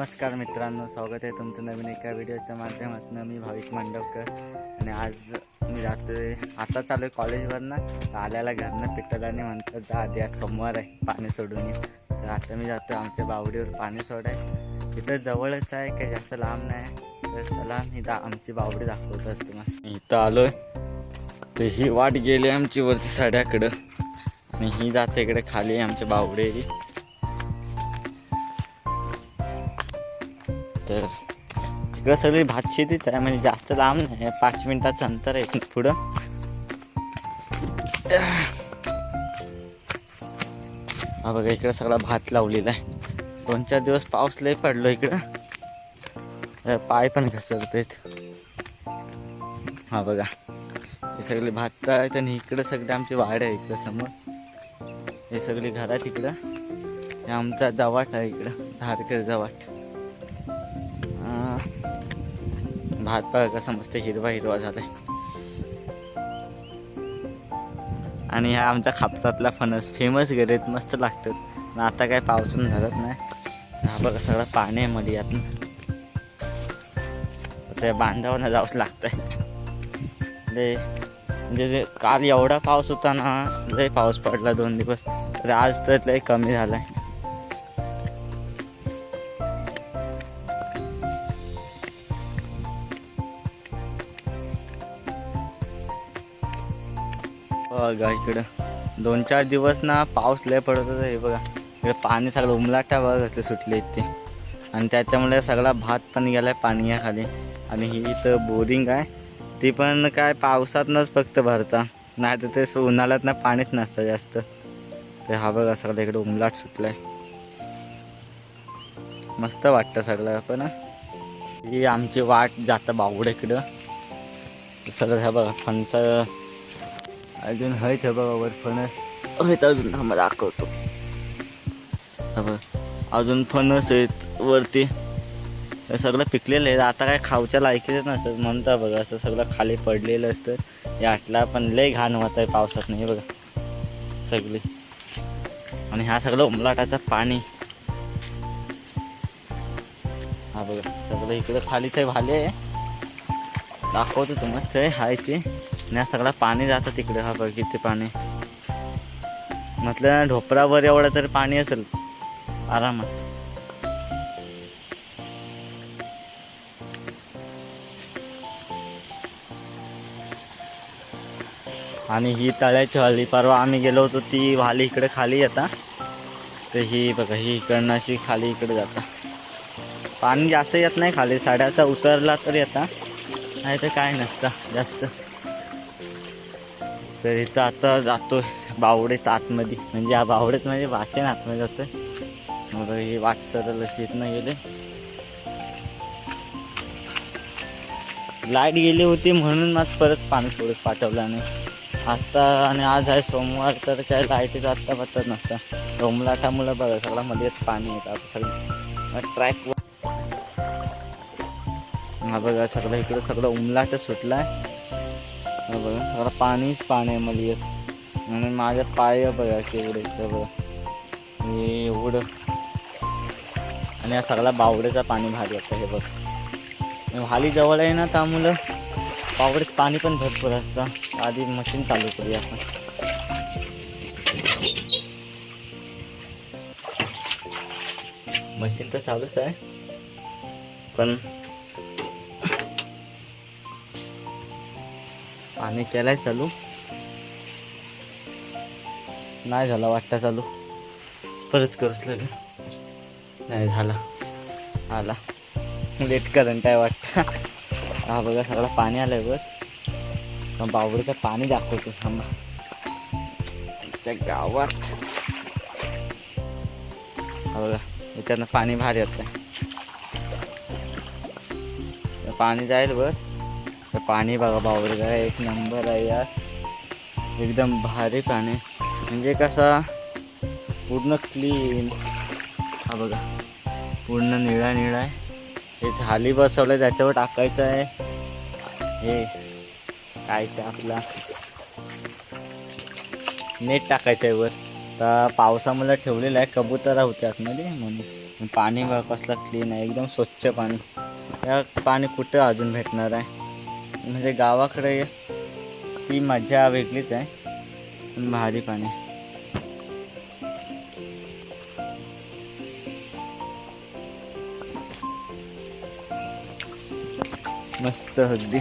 नमस्कार मित्रांनो स्वागत आहे तुमचं नवीन एका व्हिडिओच्या माध्यमातून. मी भाविक मांडवकर आणि आज मी जातोय आता चालू आहे कॉलेजवरनं आल्याला घरनं पिटलाने म्हणतात जा आधी आज सोमवार आहे पाणी सोडून ये. तर आता मी जातो आमच्या बावडीवर पाणी सोडाय तिथं जवळच आहे काही जास्त लांब नाही. तर चला मी दा आमची बावडी दाखवतोच तुम्हाला इथं आलो तर ही वाट गेली आमची वरती साड्याकडं. आणि ही जाते इकडे खाली आमच्या बावडे. तर इकडं सगळी भात शेतीच आहे म्हणजे जास्त लांब नाही पाच मिनिटाचं अंतर आहे पुढं. हा बघा इकडं सगळा भात लावलेला आहे. दोन चार दिवस पाऊस लय पडलो इकडं. पाय पण घसरतेत. हा बघा हे सगळे भात आहेत आणि इकडं सगळे आमची वाड आहे इकडं समोर. हे सगळी घरात इकडं. हे आमचा जवाट आहे इकडं धारकर जवाट. भात बघा कसं मस्त हिरवा हिरवा झालाय. आणि हा आमच्या खापरातला फणस फेमस गरीत मस्त लागतात. आता काय पावसानं धरत नाही. हा बघा सगळं पाणी आहे मध्ये यातून. त्या बांधावर जावंच लागतंय. लय म्हणजे जे काल एवढा पाऊस होता ना लय पाऊस पडला दोन दिवस. तर आज तर लय कमी झालाय. बघा इकडं. दोन चार दिवस ना पाऊस लय पडत होता हे बघा. इकडे पाणी सगळं उमलाटा बघा कसले सुटले इथे. आणि त्याच्यामुळे सगळा भात पण गेलाय आहे पाण्याखाली. आणि ही इथं बोरिंग आहे. ती पण काय पावसातनंच फक्त भरता. नाही तर ते उन्हाळ्यात ना पाणीच नसतं जास्त. तर हा बघा सगळं इकडे उमलाट सुटलाय. मस्त वाटतं सगळं पण ही. आमची वाट जातं बावडेकडं सगळं ह्या बघा फणसा अजून हय हे बघा वर फणस. आहेत अजून थांबा दाखवतो. अजून फणस आहेत वरती. सगळं पिकलेलं आहे आता काय खाऊच्या लायकीच नसतात म्हणता बघा असं सगळं खाली पडलेलं असतं. याटला पण लय घाण होत आहे पावसात. नाही बघा. सगळी. आणि हा सगळं उमलाटाचं पाणी. हा बघा सगळं इकडं खाली आहे भाले आहे. दाखवतो मस्त आहे हाय ते. ना सगळं पाणी जातं तिकडे. हा बघ किती पाणी. म्हटलं ढोपरावर एवढं तरी पाणी असेल. आरामात. आणि ही तळ्याची वाली परवा आम्ही गेलो होतो ती वाली इकडे खाली येता तर ही बघा ही इकडनं अशी खाली इकडे जाता. पाणी जास्त येत नाही खाली साड्याचा उतरला तर येता. नाही तर काय नसतं जास्त. तर इथं आता जातो बावडेत आतमध्ये. म्हणजे या बावडेत म्हणजे वाटेन आतमध्ये जातो मग हे वाट सरळ अशी इथनं गेले. लाइट गेली होती म्हणून मग परत पाणी सोडत पाठवलं नाही. आत्ता आणि आज आहे सोमवार तर काय लाईटीचं आत्ता पत्ता नसतं. डोमलाटामुळं बघा सगळं मध्येच पाणी येतं आता सगळं. ट्रॅक हा बघा सगळं इकडं सगळं उमलाट सुटला आहे बघा सगळं पाणीच पाणी आहे मला येत. आणि माझ्या पाय बघा केवढे बघा. हे एवढं. आणि या सगळा बावड्याचा पाणी भारी असतं हे बघ. भाली जवळ आहे ना त्यामुळं बावडेत पाणी पण भरपूर असतं. आधी मशीन चालू करूया आपण. मशीन तर चालूच आहे. पण पाणी केलाय चालू. नाही झाला वाटतं चालू. परत करूच लागेल नाही झाला. आला. लेट करंट आहे वाटतं? हा बघा सगळं पाणी आलंय बघ. मग पाणी दाखवतो थांबा. आमच्या गावात. हा बघा इथं पाणी भारी येतं पाणी जाईल बघ. तर पाणी बघा बावडीचा एक नंबर आहे यार. एकदम भारी पाणी. म्हणजे कसा पूर्ण क्लीन हा बघा पूर्ण निळा निळा आहे. हे झाली बसवलं त्याच्यावर टाकायचं आहे. हे काय ते आपला. नेट टाकायचं आहे वर. तर पावसामुळे ठेवलेलं आहे कबुतरा होते आतमध्ये म्हणून पाणी बघा कसलं क्लीन आहे एकदम स्वच्छ पाणी. या पाणी कुठं अजून भेटणार आहे? म्हणजे गावाकडे ती मजा वेगळीच आहे पण भारी पाणी मस्त अगदी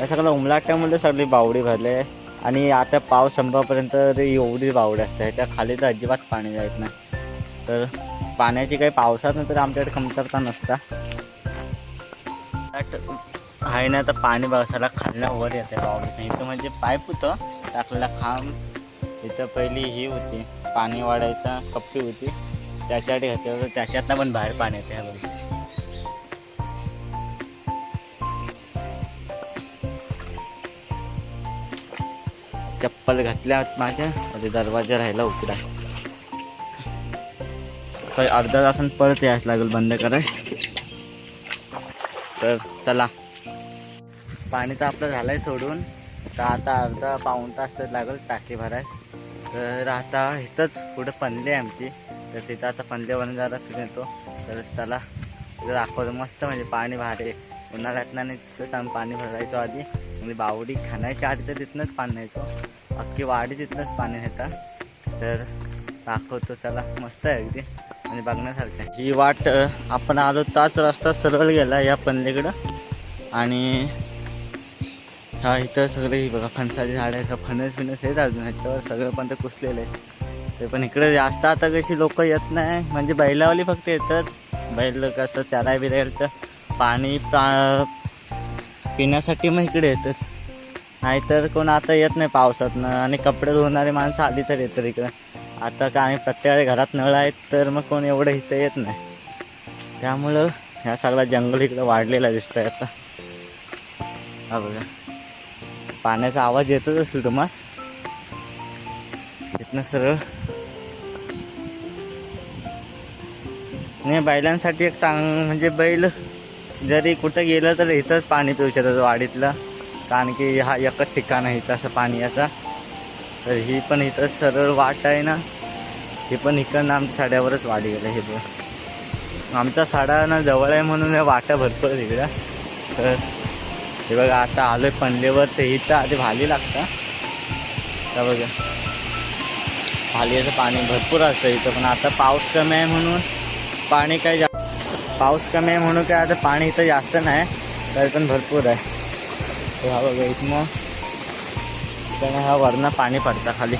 या सगळं उमलाट्यामध्ये सगळी बावडी भरले आणि आता पाऊस संपापर्यंत एवढी बावडी असते ह्याच्या खाली तर अजिबात पाणी जायत नाही. तर पाण्याची काही पावसात तर आमच्याकडे कमतरता नसता. आहे ना तर पाणी बसायला खालना वर येते बावडीत इथं म्हणजे पाईप होतं टाकलेला खांब. इथं पहिली ही होती पाणी वाढायचा कप्पी होती. त्याच्यासाठी घातली होतं त्याच्यातनं पण बाहेर पाणी येते ह्या चप्पल घातल्या माझ्या आणि दरवाजा राहिला उकडा तर अर्धा तासात परत यायच लागेल बंद करायस तर चला. पाणी तर आपलं झालंय सोडून. तर आता अर्धा पाऊण तास तर लागेल टाकी भरायस. तर आता इथंच पुढं पनले आहे आमची. तर तिथं आता पनलेवरून जरा फिरून येतो. तर चला तिथं दाखवतो मस्त म्हणजे पाणी भारी उन्हाळ्यात नाही तिथंच आम्ही पाणी भरायचो आधी. म्हणजे बावडी खाण्याच्या आधी तर तिथनंच पाणी न्यायचो. अख्खी वाडी तिथनंच पाणी नेता तर दाखवतो चला मस्त आहे अगदी. आणि बघण्यासारखं आहे. ही वाट आपण आलो ताच रस्ता सरळ गेला या पनलेकडं आणि हा इथं सगळे ही बघा फणसाची झाड आहे फणस फिणस आहेत अजून ह्याच्यावर सगळं पण ते कुसलेलं आहे. ते पण इकडे जास्त आता कशी लोक येत नाही. म्हणजे बैलावाली फक्त येतात. बैल कसं चाराय बिरायला तर पाणी पा पिण्यासाठी मग इकडे येतात. नाहीतर कोण आता येत नाही पावसातनं. आणि कपडे धुणारे माणसं आली तर येतात इकडं. आता काय प्रत्येकाच्या घरात नळ आहेत तर मग कोण एवढं इथं येत नाही. त्यामुळं ह्या सगळा जंगल इकडं वाढलेला दिसत आहे आता. हा बघा. पाण्याचा आवाज येतोच सुडमास इथनं सरळ. नाही बैलांसाठी एक चांग म्हणजे बैल जरी कुठं गेलं तर इथंच पाणी पिऊ शकतात वाडीतलं. कारण की हा एकच ठिकाण आहे इथं असं पाणी याचा. तर ही पण इथं सरळ वाट आहे ना. ही पण इकडनं आमच्या साड्यावरच वाढी गेलं हे पण आमचा साडा ना जवळ आहे म्हणून या वाटा भरपूर आहे तर हे बघा आता आलोय पणलेवर ते इथं आधी भाली लागतं. का बघा. भालीचं पाणी भरपूर असतं इथं पण आता पाऊस कमी आहे म्हणून पाणी काय जा पाऊस कमी आहे म्हणून काय आता पाणी इथं जास्त नाही तरी पण भरपूर आहे. तर हा बघा इथनं त्याने हा वरनं पाणी पडतं खाली.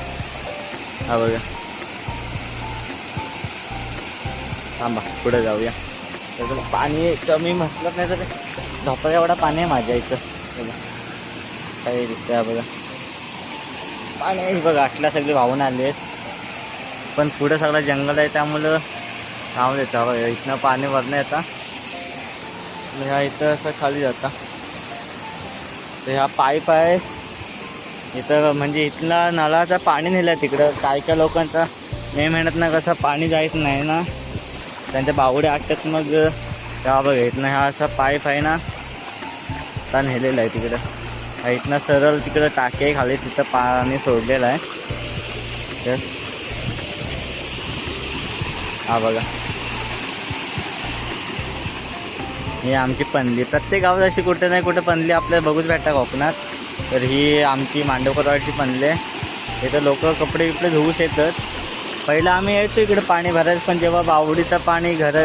हा बघा. थांबा पुढे जाऊया. तर पाणी कमी म्हटलं नाही तर धोपा एवढा पाणी आहे माझ्या इथं. बघा. काही दिसतंय बघा. पाणी आहे. बघा आटला सगळे वाहून आले आहेत. पण पुढं सगळं जंगल आहे त्यामुळं थांब देतं. बघा इथनं पाणी वरनं येतं. ह्या इथं असं खाली जाता. तर ह्या पाईप आहे. इथं म्हणजे इथला नळाचं पाणी नेलं तिकडं. काय काय लोकांचा मे महिन्यातनं कसं पाणी जायत नाही ना. त्यांच्या बावड्या आटत मग हा बघा इथनं हा असा पाईप आहे ना. आता नेलेला आहे तिकडं. इथनं सरळ तिकडं टाके खाली तिथं पाणी सोडलेलं आहे. तर हा बघा. ही आमची पनली. प्रत्येक गावात अशी कुठे नाही कुठे पनली आपल्याला बघूच भेटता कोकणात. तर ही आमची मांडवकरवाडची पनली आहे. इथं लोक कपडे बिपडे धुवूच येतात पहिलं आम्ही यायचो इकडे पाणी भरायचं पण जेव्हा बावडीचं पाणी घर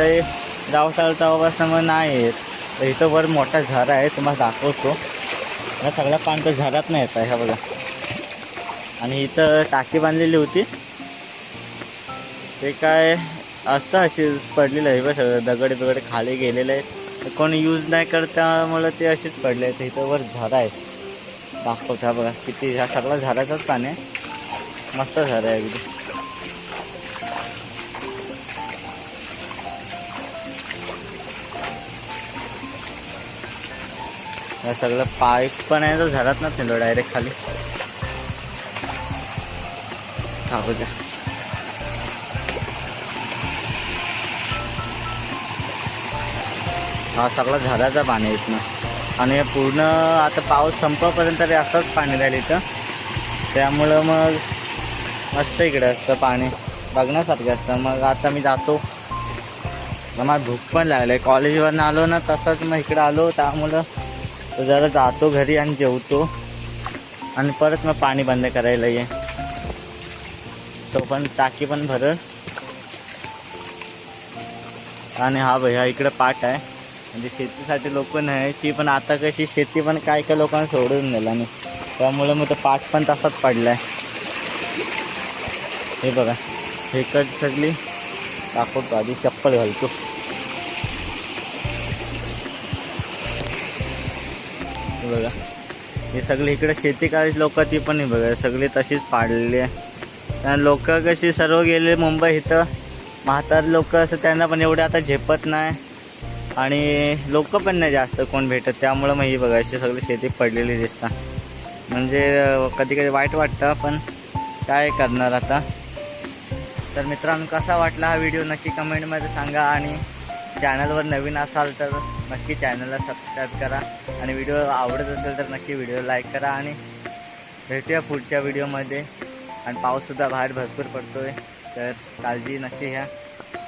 जाऊ तेव्हापासून मग नाही येत. तर इथं वर मोठा झरा आहे तुम्हाला दाखवतो. या सगळ्या पाणी तर झरात नाही येत आहे ह्या बघा. आणि इथं टाकी बांधलेली होती. ते काय असतं अशी पडलेलं आहे बस दगड बिगड खाली गेलेलं आहे तर यूज नाही करत त्यामुळं ते असेच पडले आहेत. इथं वर झरा आहे दाखवतो हा बघा किती ह्या सगळा झाडाचाच पाणी आहे. मस्त झारा आहे अगदी. या सगळं पाईप पण आहे तर झरात ना नेलो डायरेक्ट खाली. थांबू द्या. हा सगळं झराचा पाणी इथनं. आणि पूर्ण आता पाऊस संपवपर्यंत तरी असंच पाणी राहिलं इथं. त्यामुळं मग मस्त इकडे असतं पाणी. बघण्यासारखं असतं. मग आता मी जातो. मला भूक पण लागली कॉलेजवरनं आलो ना तसंच मग इकडं आलो. त्यामुळं तर जरा जातो घरी आणि जेवतो। आणि परत मग पाणी बंद करायला ये तो पण टाकी पण भरल आणि हा भैया इकडं पाठ आहे म्हणजे शेतीसाठी लोक न्यायची पण आता कशी शेती पण काय काय लोकांना सोडून दिला मी त्यामुळे मग तो पाठ पण तसाच पडलाय हे बघा हे कट सगळी दाखवतो आधी चप्पल घालतो बघा. हे सगळी इकडे शेती करायची लोक ती पण नाही बघा. सगळी तशीच पाडलेली आहे. लोक कशी सर्व गेले मुंबई इथं. म्हातार लोक असं त्यांना पण एवढे आता झेपत नाही. आणि लोक पण नाही जास्त कोण भेटत. त्यामुळं मग ही बघा अशी सगळी शेती पडलेली दिसतात म्हणजे कधी कधी वाईट वाटतं पण काय करणार आता? तर मित्रांनो कसा वाटला हा व्हिडिओ नक्की कमेंटमध्ये सांगा. आणि चॅनलवर नवीन असाल तर नक्की चॅनलला सबस्क्राईब करा आणि व्हिडिओ आवडत असेल तर नक्की व्हिडिओ लाईक करा आणि भेटूया पुढच्या व्हिडिओमध्ये. आणि पाऊससुद्धा बाहेर भरपूर पडतो आहे तर काळजी नक्की घ्या.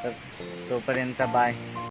तर तोपर्यंत बाय.